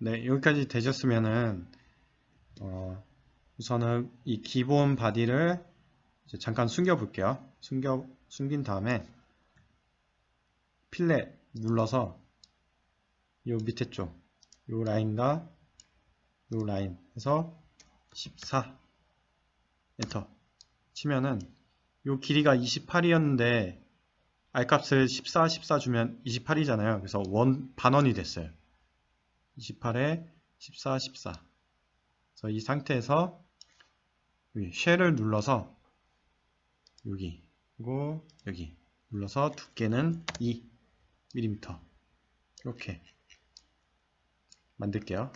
네, 여기까지 되셨으면은 어, 우선은 이 기본 바디를 잠깐 숨겨 볼게요. 숨겨 숨긴 다음에 필렛 눌러서 요 밑에 쪽, 요 라인과 요 라인 해서 14 엔터 치면은 요 길이가 28이었는데 R값을 14, 14 주면 28이잖아요. 그래서 원 반원이 됐어요. 28에 14, 14. 그래서 이 상태에서 여기 쉘을 눌러서 여기 그리고 여기 눌러서 두께는 2mm 이렇게 만들게요.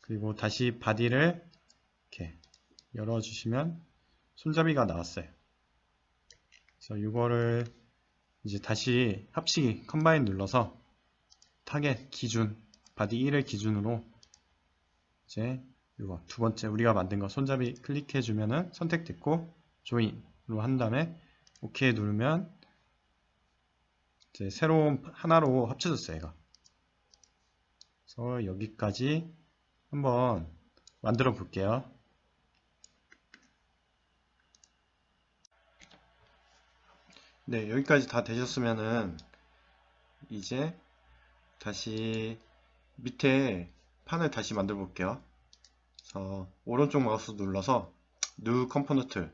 그리고 다시 바디를 이렇게 열어주시면 손잡이가 나왔어요. 그래서 이거를 이제 다시 합치기 컴바인 눌러서 타겟 기준 바디 1을 기준으로 이제 이거 두 번째 우리가 만든 거 손잡이 클릭해 주면은 선택됐고 조인으로 한 다음에 오케이 누르면 이제 새로운 하나로 합쳐졌어요 얘가. 그래서 여기까지 한번 만들어 볼게요. 네 여기까지 다 되셨으면은 이제 다시 밑에 판을 다시 만들어 볼게요. 그래서 오른쪽 마우스 눌러서 New Component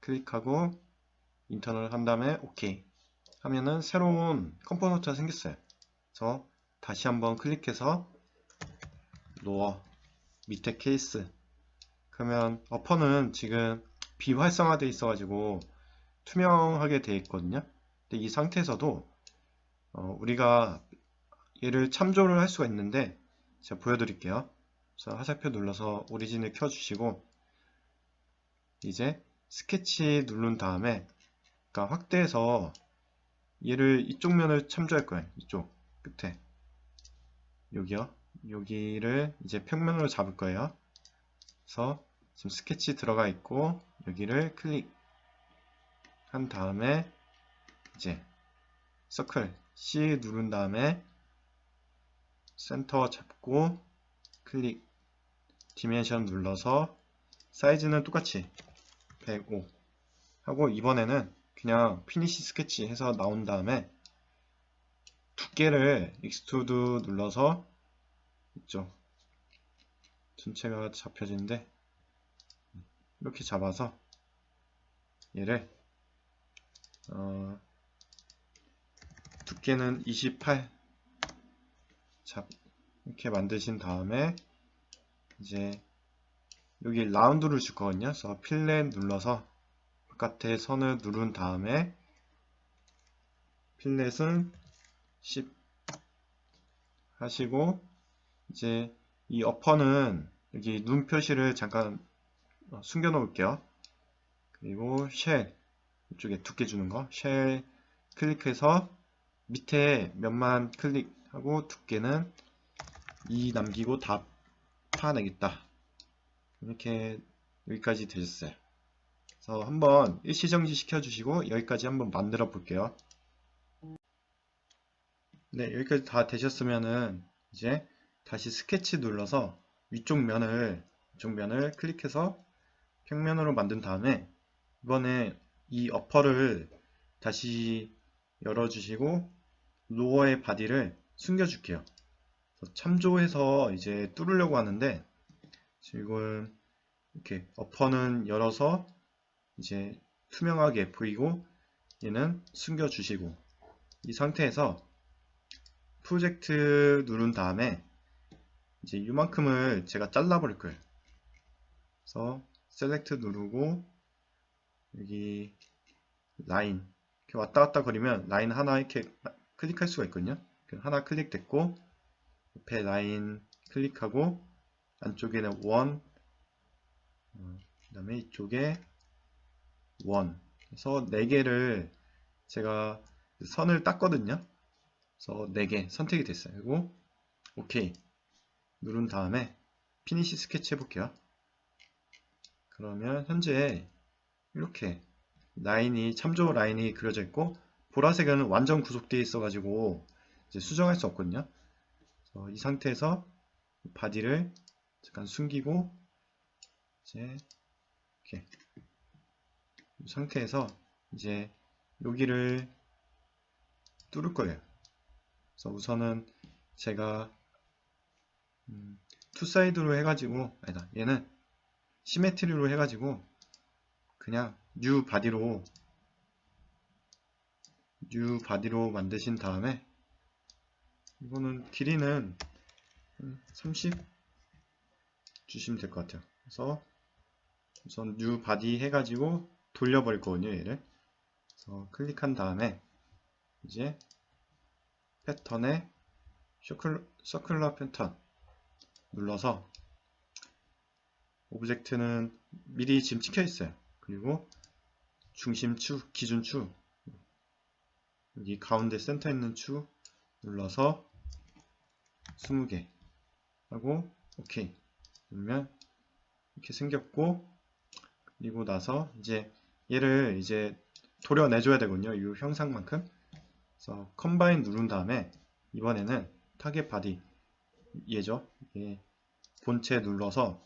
클릭하고 인터널 한 다음에 OK 하면은 새로운 컴포넌트가 생겼어요. 그래서 다시 한번 클릭해서 노어 밑에 케이스. 그러면 어퍼는 지금 비활성화되어 있어 가지고 투명하게 되어 있거든요. 근데 이 상태에서도 어, 우리가 얘를 참조를 할 수가 있는데 제가 보여드릴게요. 그래서 화살표 눌러서 오리진을 켜주시고 이제 스케치 누른 다음에 그러니까 확대해서 얘를 이쪽 면을 참조할 거예요. 이쪽 끝에. 여기요. 여기를 이제 평면으로 잡을 거예요. 그래서 지금 스케치 들어가 있고 여기를 클릭 한 다음에 이제 서클 C 누른 다음에 센터 잡고 클릭 디멘션 눌러서 사이즈는 똑같이 105 하고 이번에는 그냥 피니시 스케치 해서 나온 다음에 두께를 익스트루드 눌러서 이쪽 전체가 잡혀지는데 이렇게 잡아서 얘를 어, 두께는 28 잡, 이렇게 만드신 다음에 이제 여기 라운드를 줄 거거든요. 그래서 필렛 눌러서 바깥에 선을 누른 다음에 필렛은 10 하시고 이제 이 어퍼는 여기 눈 표시를 잠깐 어, 숨겨 놓을게요. 그리고 쉘 이쪽에 두께 주는 거 쉘 클릭해서 밑에 몇만 클릭 하고 두께는 2 남기고 다 파내겠다. 이렇게 여기까지 되셨어요. 그래서 한번 일시정지 시켜주시고 여기까지 한번 만들어 볼게요. 네, 여기까지 다 되셨으면은 이제 다시 스케치 눌러서 위쪽 면을 위쪽 면을 클릭해서 평면으로 만든 다음에 이번에 이 어퍼를 다시 열어주시고 로어의 바디를 숨겨줄게요. 참조해서 이제 뚫으려고 하는데 지금 이렇게 어퍼는 열어서 이제 투명하게 보이고 얘는 숨겨주시고 이 상태에서 프로젝트 누른 다음에 이제 이만큼을 제가 잘라 버릴 거예요. 그래서 셀렉트 누르고 여기 라인 이렇게 왔다 갔다 거리면 라인 하나 이렇게 클릭할 수가 있거든요. 하나 클릭됐고 옆에 라인 클릭하고 안쪽에는 원, 어, 그 다음에 이쪽에 원. 그래서 4개를 제가 선을 땄거든요. 그래서 4개 선택이 됐어요. 그리고 오케이 누른 다음에 피니시 스케치 해볼게요. 그러면 현재 이렇게 라인이 참조 라인이 그려져 있고 보라색은 완전 구속되어 있어 가지고 이제 수정할 수 없거든요. 이 상태에서 바디를 잠깐 숨기고 이제 이렇게 이 상태에서 이제 여기를 뚫을 거예요. 그래서 우선은 제가 음, 투사이드로 해가지고 아니다 얘는 시메트리로 해가지고 그냥 뉴 바디로 뉴 바디로 만드신 다음에 이거는 길이는 30 주시면 될 것 같아요. 그래서 우선 뉴 바디 해가지고 돌려버릴 거거든요. 얘를. 그래서 클릭한 다음에 이제 패턴에 서클, 서클러 패턴 눌러서 오브젝트는 미리 지금 찍혀 있어요. 그리고 중심축, 기준축 여기 가운데 센터 있는 축 눌러서 20개 하고 오케이 누르면 이렇게 생겼고 그리고 나서 이제 얘를 이제 도려내줘야 되거든요. 이 형상만큼 그래서 컴바인 누른 다음에 이번에는 타겟 바디 얘죠. 예, 본체 눌러서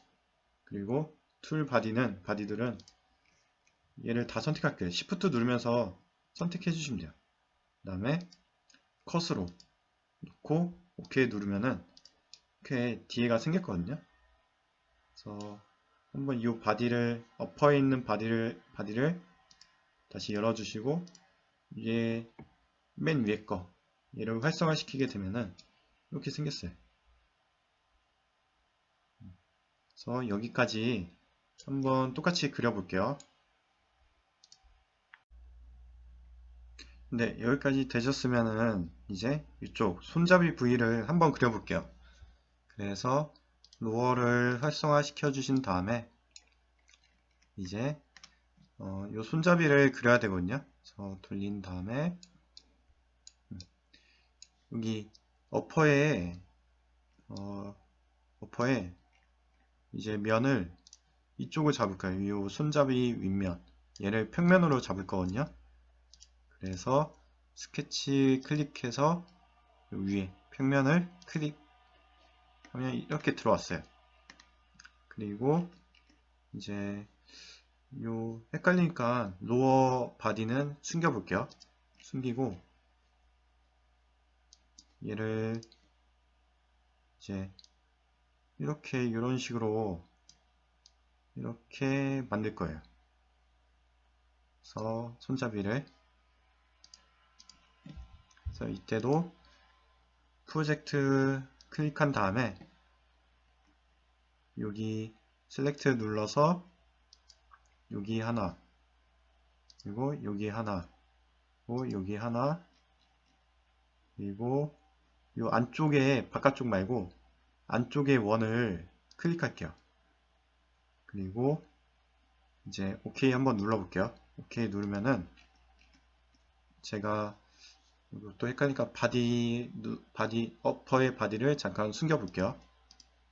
그리고 툴 바디는 바디들은 얘를 다 선택할게요. Shift 누르면서 선택해 주시면 돼요. 그 다음에 컷으로 놓고 OK 누르면은 이렇게 뒤에가 생겼거든요. 그래서 한번 이 바디를 엎어 있는 바디를 바디를 다시 열어주시고 이게 맨 위에 거 얘를 활성화시키게 되면은 이렇게 생겼어요. 그래서 여기까지 한번 똑같이 그려볼게요. 네, 여기까지 되셨으면은 이제 이쪽 손잡이 부위를 한번 그려볼게요. 그래서 로어를 활성화 시켜 주신 다음에 이제 어, 요 손잡이를 그려야 되거든요. 그래서 돌린 다음에 음, 여기 어퍼에 어, 어퍼에 이제 면을 이쪽을 잡을 거예요. 이 손잡이 윗면 얘를 평면으로 잡을 거거든요. 그래서 스케치 클릭해서 위에 평면을 클릭하면 이렇게 들어왔어요. 그리고 이제 요 헷갈리니까 로어 바디는 숨겨 볼게요. 숨기고 얘를 이제 이렇게 이런 식으로 이렇게 만들 거예요. 그래서 손잡이를 그래서 이때도 프로젝트 클릭한 다음에 여기 셀렉트 눌러서 여기 하나 그리고 여기 하나 그리고 여기 하나 그리고 이 안쪽에 바깥쪽 말고 안쪽에 원을 클릭할게요. 그리고 이제 OK 한번 눌러볼게요. OK 누르면은 제가 또 헷갈리니까 바디 바디 어퍼의 바디를 잠깐 숨겨 볼게요.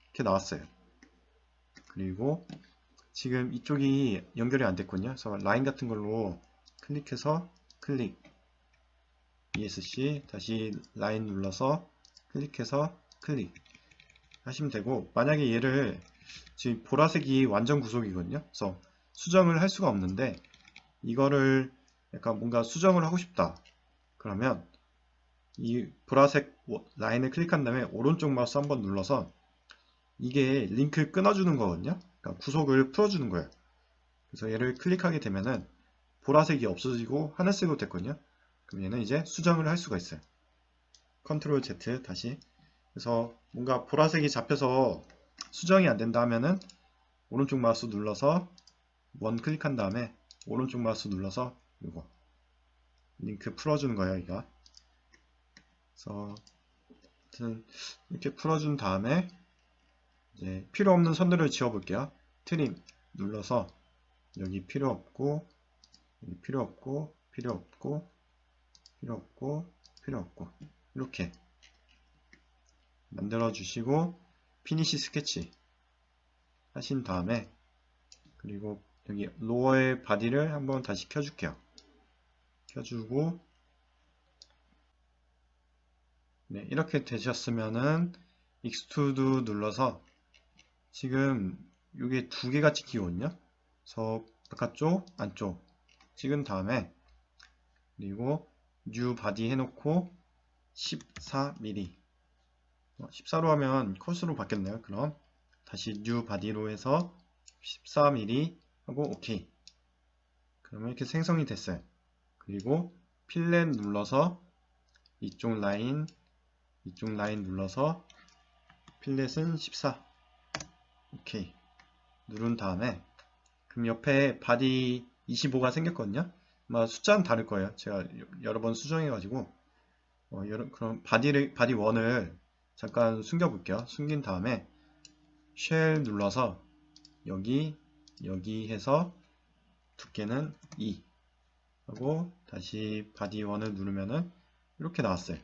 이렇게 나왔어요. 그리고 지금 이쪽이 연결이 안 됐군요. 그래서 라인 같은 걸로 클릭해서 클릭. ESC 다시 라인 눌러서 클릭해서 클릭 하시면 되고 만약에 얘를 지금 보라색이 완전 구속이거든요. 그래서 수정을 할 수가 없는데 이거를 약간 뭔가 수정을 하고 싶다. 그러면 이 보라색 라인을 클릭한 다음에 오른쪽 마우스 한번 눌러서 이게 링크 끊어주는 거거든요. 그러니까 구속을 풀어주는 거예요. 그래서 얘를 클릭하게 되면은 보라색이 없어지고 하늘색으로 됐거든요. 그럼 얘는 이제 수정을 할 수가 있어요. 컨트롤 Z 다시 그래서 뭔가 보라색이 잡혀서 수정이 안 된다 하면은 오른쪽 마우스 눌러서 원 클릭한 다음에 오른쪽 마우스 눌러서 이거 링크 풀어주는 거예요 이거 그래서 이렇게 풀어준 다음에 이제 필요 없는 선들을 지워 볼게요. 트림 눌러서 여기 필요 없고 여기 필요 없고 필요 없고 필요 없고 필요 없고. 이렇게 만들어 주시고 피니시 스케치 하신 다음에 그리고 여기 로어의 바디를 한번 다시 켜줄게요. 켜주고 네, 이렇게 되셨으면은 익스트루드 눌러서 지금 이게 두 개가 찍히거든요. 그래서 바깥쪽, 안쪽 찍은 다음에 그리고 뉴 바디 해놓고 14mm 14로 하면 컷으로 바뀌었네요. 그럼 다시 뉴 바디로 해서 14mm 하고 오케이 그러면 이렇게 생성이 됐어요. 그리고 필렛 눌러서 이쪽 라인 이쪽 라인 눌러서 필렛은 14 오케이. 누른 다음에 그럼 옆에 바디 25가 생겼거든요. 아마 숫자는 다를 거예요. 제가 여러 번 수정해 가지고. 어, 여러, 그럼 바디를 바디 1을 잠깐 숨겨 볼게요. 숨긴 다음에 쉘 눌러서 여기 여기 해서 두께는 2 하고 다시 바디 1을 누르면은 이렇게 나왔어요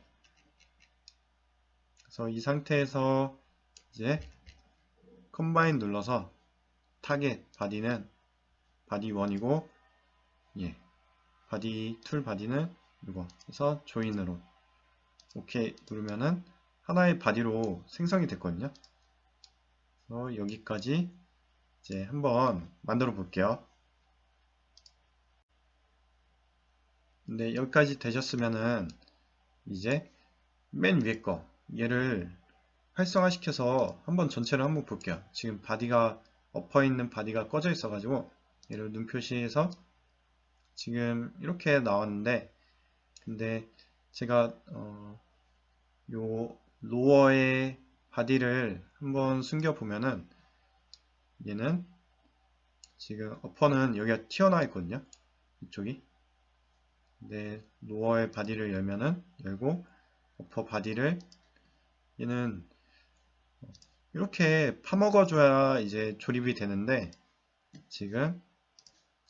그래서 이 상태에서 이제 컴바인 눌러서 타겟 바디는 바디 1이고 예 바디 툴 바디는 이거. 그래서 조인으로 오케이 누르면은 하나의 바디로 생성이 됐거든요. 그래서 여기까지 이제 한번 만들어 볼게요. 근데 여기까지 되셨으면은 이제 맨 위에 거 얘를 활성화시켜서 한번 전체를 한번 볼게요. 지금 바디가 엎어 있는 바디가 꺼져 있어 가지고 얘를 눈 표시해서 지금 이렇게 나왔는데 근데 제가 어, 요 로어의 바디를 한번 숨겨 보면은 얘는 지금 어퍼는 여기가 튀어나와 있거든요. 이쪽이 근데 로어의 바디를 열면은 열고 어퍼 바디를 얘는 이렇게 파먹어줘야 이제 조립이 되는데 지금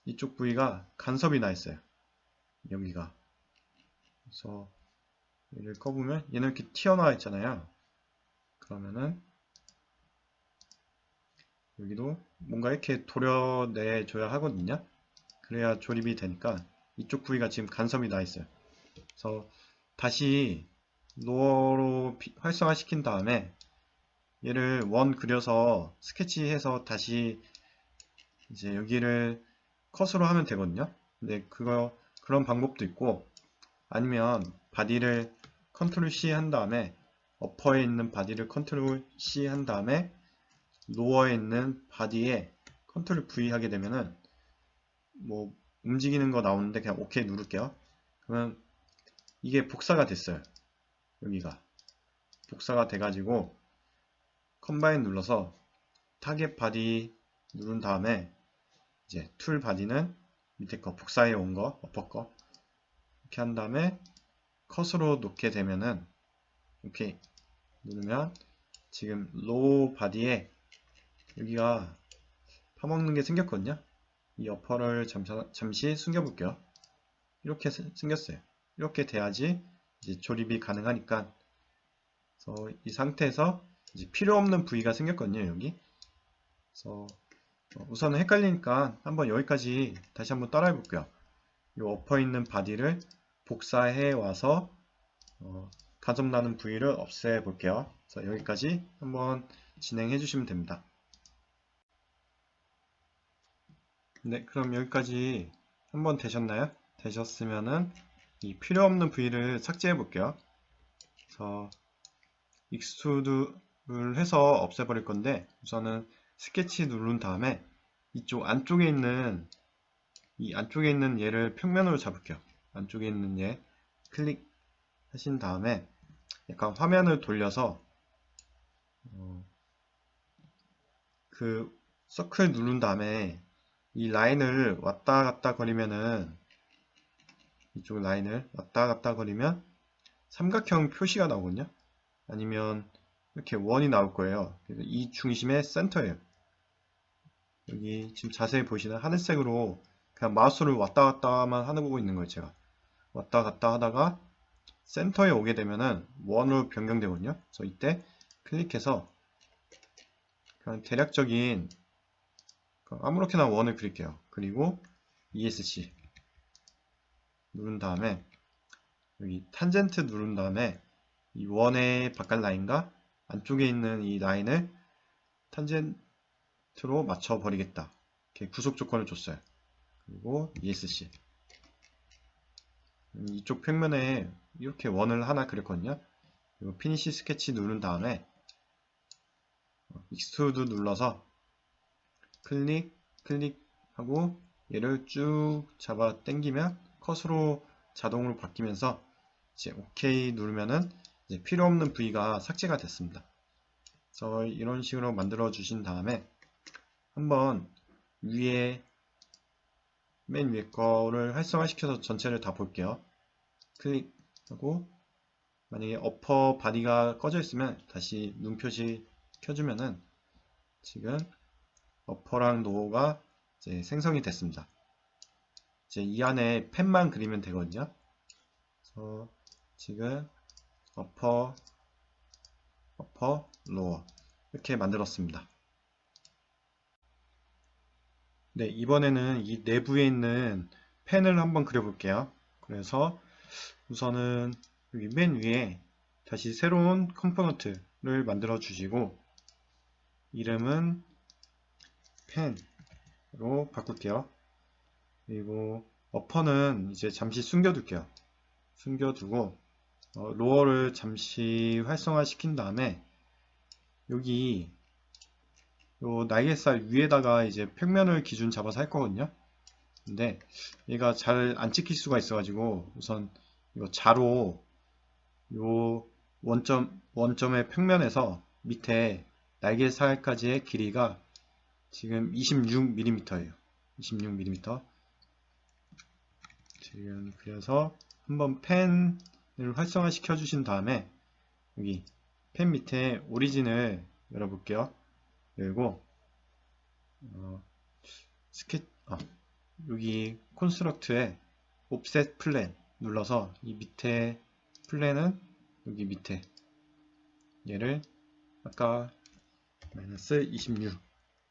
이쪽 부위가 간섭이 나 있어요. 여기가. 그래서 얘를 꺼보면 얘는 이렇게 튀어나와 있잖아요. 그러면은 여기도 뭔가 이렇게 도려내 줘야 하거든요. 그래야 조립이 되니까 이쪽 부위가 지금 간섭이 나 있어요. 그래서 다시 로어로 활성화시킨 다음에 얘를 원 그려서 스케치해서 다시 이제 여기를 컷으로 하면 되거든요. 근데 그거 그런 방법도 있고 아니면 바디를 컨트롤 C 한 다음에 어퍼에 있는 바디를 컨트롤 C 한 다음에 로어에 있는 바디에 컨트롤 V 하게 되면은 뭐 움직이는 거 나오는데 그냥 OK 누를게요. 그러면 이게 복사가 됐어요. 여기가 복사가 돼가지고 컴바인 눌러서 타겟 바디 누른 다음에 이제 툴 바디는 밑에 거 복사해 온 거, 어퍼 거 이렇게 한 다음에 컷으로 놓게 되면은 이렇게 누르면 지금 로우 바디에 여기가 파먹는 게 생겼거든요. 이 어퍼를 잠시, 잠시 숨겨 볼게요. 이렇게 생겼어요. 이렇게 돼야지 이제 조립이 가능하니까. 그래서 이 상태에서 이제 필요 없는 부위가 생겼거든요 여기. 그래서 우선은 헷갈리니까 한번 여기까지 다시 한번 따라해 볼게요. 이 엎어 있는 바디를 복사해 와서 어, 간섭 나는 부위를 없애 볼게요. 그래서 여기까지 한번 진행해 주시면 됩니다. 네 그럼 여기까지 한번 되셨나요? 되셨으면은 이 필요 없는 부위를 삭제해 볼게요. 그래서 익스트루드를 해서 없애버릴 건데 우선은 스케치 누른 다음에 이쪽 안쪽에 있는 이 안쪽에 있는 얘를 평면으로 잡을게요. 안쪽에 있는 얘 클릭 하신 다음에 약간 화면을 돌려서 어, 그 서클 누른 다음에 이 라인을 왔다 갔다 거리면은 이쪽 라인을 왔다 갔다 거리면 삼각형 표시가 나오거든요 아니면 이렇게 원이 나올 거예요. 이 중심의 센터예요. 여기 지금 자세히 보시는 하늘색으로 그냥 마우스를 왔다 갔다만 하는 거고 있는 거예요. 제가 왔다 갔다 하다가 센터에 오게 되면은 원으로 변경되거든요. 그래서 이때 클릭해서 그냥 대략적인 아무렇게나 원을 그릴게요. 그리고 ESC 누른 다음에 여기 탄젠트 누른 다음에 이 원의 바깥 라인과 안쪽에 있는 이 라인을 탄젠트로 맞춰 버리겠다. 이렇게 구속 조건을 줬어요. 그리고 ESC 음, 이쪽 평면에 이렇게 원을 하나 그렸거든요. 그리고 피니시 스케치 누른 다음에 익스트루드 눌러서 클릭 클릭하고 얘를 쭉 잡아 당기면 컷으로 자동으로 바뀌면서 이제 OK 누르면은 이제 필요 없는 부위가 삭제가 됐습니다. 그래서 이런 식으로 만들어 주신 다음에 한번 위에 맨 위에 거를 활성화시켜서 전체를 다 볼게요. 클릭하고 만약에 어퍼 바디가 꺼져 있으면 다시 눈 표시 켜주면은 지금 어퍼랑 노가 이제 생성이 됐습니다. 이제 이 안에 펜만 그리면 되거든요. 그래서 지금 어퍼, 어퍼, 로어 이렇게 만들었습니다. 네, 이번에는 이 내부에 있는 펜을 한번 그려볼게요. 그래서 우선은 맨 위에 다시 새로운 컴포넌트를 만들어 주시고 이름은 펜으로 바꿀게요. 그리고 어퍼는 이제 잠시 숨겨둘게요. 숨겨두고 어, 로어를 잠시 활성화 시킨 다음에 여기 요 날개살 위에다가 이제 평면을 기준 잡아서 할 거거든요. 근데 얘가 잘 안 찍힐 수가 있어가지고 우선 이거 자로 요 원점 원점의 평면에서 밑에 날개살까지의 길이가 지금 26mm예요. 26mm. 지금 그래서 한번 펜을 활성화 시켜 주신 다음에 여기 펜 밑에 오리진을 열어볼게요. 열고 어, 스케 아, 여기 콘스트럭트에 옵셋 플랜 눌러서 이 밑에 플랜은 여기 밑에 얘를 아까 마이너스 26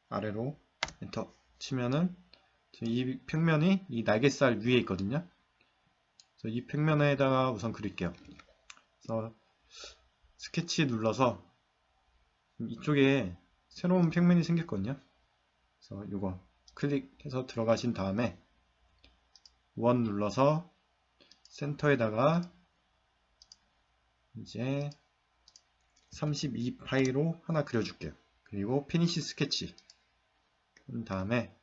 아래로 엔터 치면은 이 평면이 이 날개살 위에 있거든요. 그래서 이 평면에다가 우선 그릴게요. 그래서 스케치 눌러서 이쪽에 새로운 평면이 생겼거든요. 그래서 이거 클릭해서 들어가신 다음에 원 눌러서 센터에다가 이제 32파이로 하나 그려줄게요. 그리고 피니시 스케치 한 다음에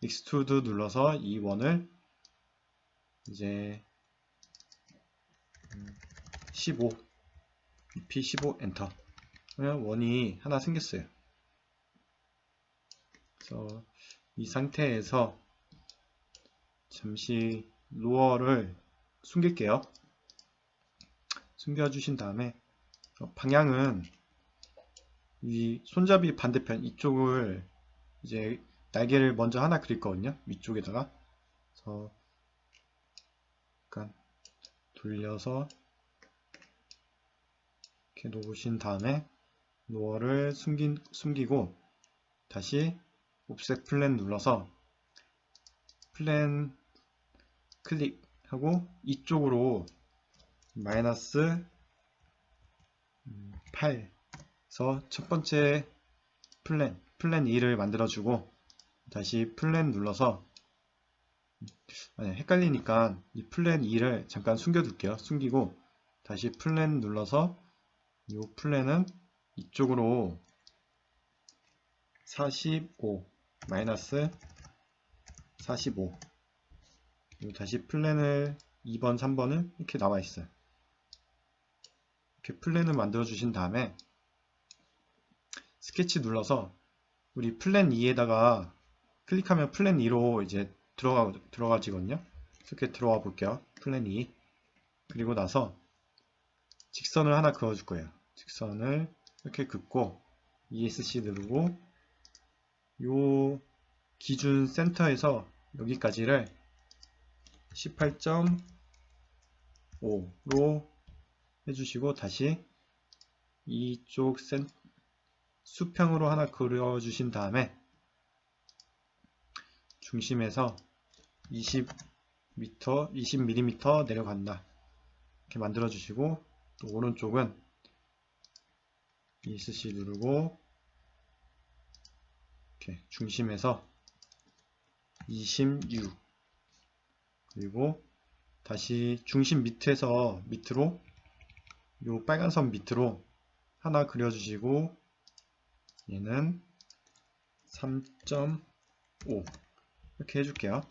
익스트루드 눌러서 이 원을 이제 15 P15 엔터 그러면 원이 하나 생겼어요. 그래서 이 상태에서 잠시 로어를 숨길게요. 숨겨 주신 다음에 방향은 이 손잡이 반대편 이쪽을 이제 날개를 먼저 하나 그릴 거거든요. 위쪽에다가 그래서 돌려서 이렇게 놓으신 다음에 노어를 숨긴, 숨기고 다시 옵셋 플랜 눌러서 플랜 클릭하고 이쪽으로 마이너스 8에서 첫 번째 플랜 플랜 2를 만들어주고 다시 플랜 눌러서 헷갈리니까 이 플랜 2를 잠깐 숨겨둘게요. 숨기고 다시 플랜 눌러서 이 플랜은 이쪽으로 45 마이너스 45 그리고 다시 플랜을 2번 3번을 이렇게 나와 있어요. 이렇게 플랜을 만들어 주신 다음에 스케치 눌러서 우리 플랜 2에다가 클릭하면 플랜 2로 이제 들어가, 들어가지거든요. 이렇게 들어와 볼게요. 플랜 2. 그리고 나서 직선을 하나 그어줄 거예요. 직선을 이렇게 긋고 ESC 누르고 요 기준 센터에서 여기까지를 18.5로 해주시고 다시 이쪽 센 수평으로 하나 그려주신 다음에 중심에서 20m, 20mm 내려간다. 이렇게 만들어 주시고 또 오른쪽은 ESC 누르고 이렇게 중심에서 26 그리고 다시 중심 밑에서 밑으로 요 빨간 선 밑으로 하나 그려주시고 얘는 3.5 이렇게 해줄게요.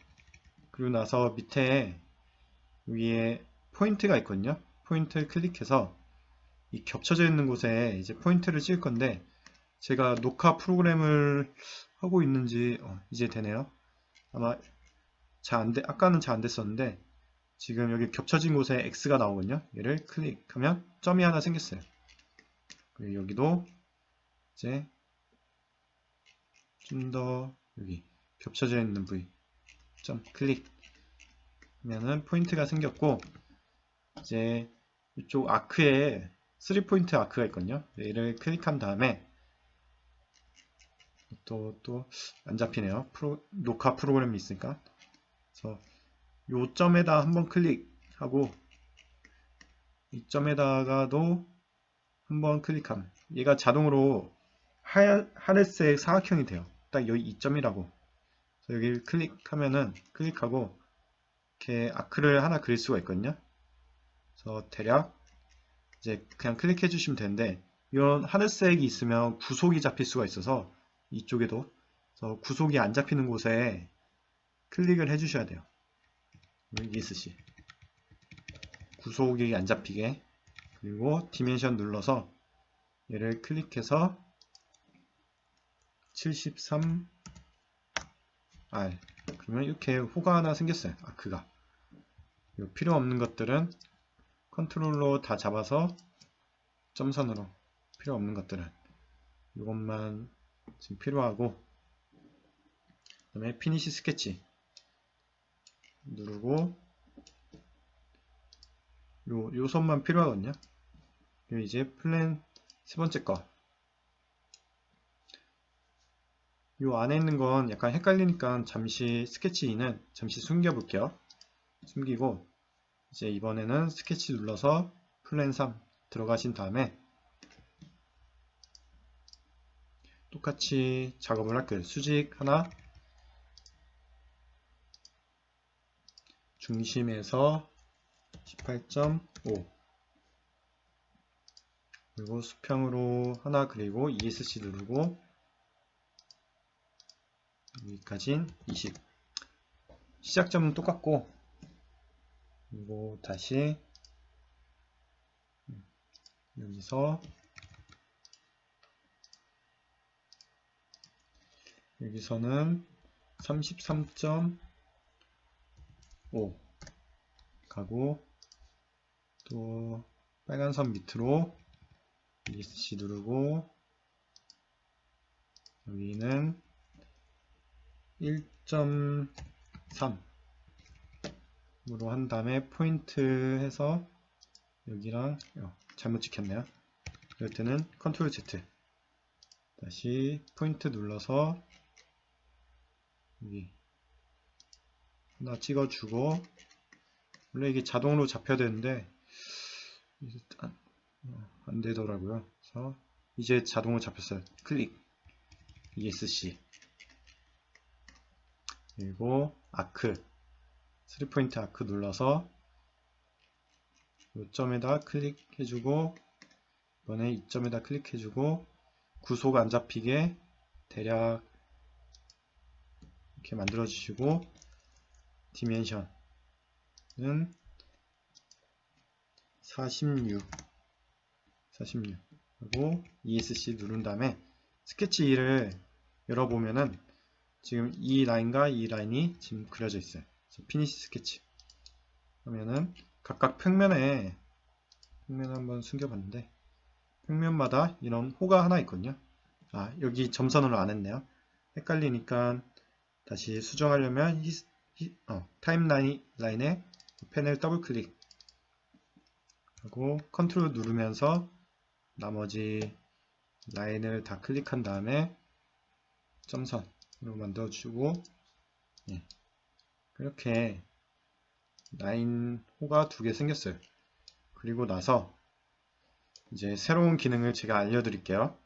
그리고 나서 밑에 위에 포인트가 있거든요. 포인트 클릭해서 이 겹쳐져 있는 곳에 이제 포인트를 찍을 건데 제가 녹화 프로그램을 하고 있는지 어, 이제 되네요. 아마 잘 안 돼, 아까는 잘 안 됐었는데 지금 여기 겹쳐진 곳에 X가 나오거든요. 얘를 클릭하면 점이 하나 생겼어요. 그리고 여기도 이제 좀 더 여기 겹쳐져 있는 부위 점 클릭 하면은 포인트가 생겼고 이제 이쪽 아크에 3포인트 아크가 있거든요. 얘를 클릭한 다음에 또 또 안 잡히네요. 프로, 녹화 프로그램이 있으니까 그래서 요 점에다 한번 클릭하고 이 점에다가도 한번 클릭하면 얘가 자동으로 하얀, 하늘색 사각형이 돼요. 딱 여기 이 점이라고 여기 클릭하면은 클릭하고 이렇게 아크를 하나 그릴 수가 있거든요. 그래서 대략 이제 그냥 클릭해 주시면 되는데 이런 하늘색이 있으면 구속이 잡힐 수가 있어서 이쪽에도 구속이 안 잡히는 곳에 클릭을 해 주셔야 돼요. ESC 구속이 안 잡히게 그리고 디멘션 눌러서 얘를 클릭해서 73 R 그러면 이렇게 호가 하나 생겼어요. 아크가. 필요 없는 것들은 컨트롤로 다 잡아서 점선으로 필요 없는 것들은 이것만 지금 필요하고 그 다음에 피니시 스케치 누르고 요, 요 선만 필요하거든요 이제 플랜 세 번째 거 요 안에 있는 건 약간 헷갈리니까 잠시 스케치 2는 잠시 숨겨 볼게요. 숨기고 이제 이번에는 스케치 눌러서 플랜 3 들어가신 다음에 똑같이 작업을 할게요. 수직 하나 중심에서 18.5 그리고 수평으로 하나 그리고 ESC 누르고 여기까진 20 시작점은 똑같고 그리고 다시 여기서 여기서는 33.5 가고 또 빨간 선 밑으로 ESC 누르고 여기는 1.3 으로 한 다음에 포인트 해서 여기랑 어, 잘못 찍혔네요. 이럴 때는 컨트롤 Z. 다시 포인트 눌러서 여기 하나 찍어주고 원래 이게 자동으로 잡혀야 되는데 안, 어, 안 되더라고요. 그래서 이제 자동으로 잡혔어요. 클릭. ESC 그리고 아크. 3포인트 아크 눌러서 요점에다 클릭해주고 이번에 이점에다 클릭해주고 구속 안 잡히게 대략 이렇게 만들어 주시고 디멘션은 46 46 하고 ESC 누른 다음에 스케치 2를 열어보면은 지금 이 라인과 이 라인이 지금 그려져 있어요. 피니시 스케치. 하면은 각각 평면에 평면 한번 숨겨봤는데 평면마다 이런 호가 하나 있거든요. 아 여기 점선으로 안 했네요. 헷갈리니까 다시 수정하려면 히, 히, 어, 타임라인 라인에 펜을 더블 클릭. 하고 컨트롤 누르면서 나머지 라인을 다 클릭한 다음에 점선 으로 만들어 주고 예. 이렇게 라인 호가 두 개 생겼어요. 그리고 나서 이제 새로운 기능을 제가 알려드릴게요.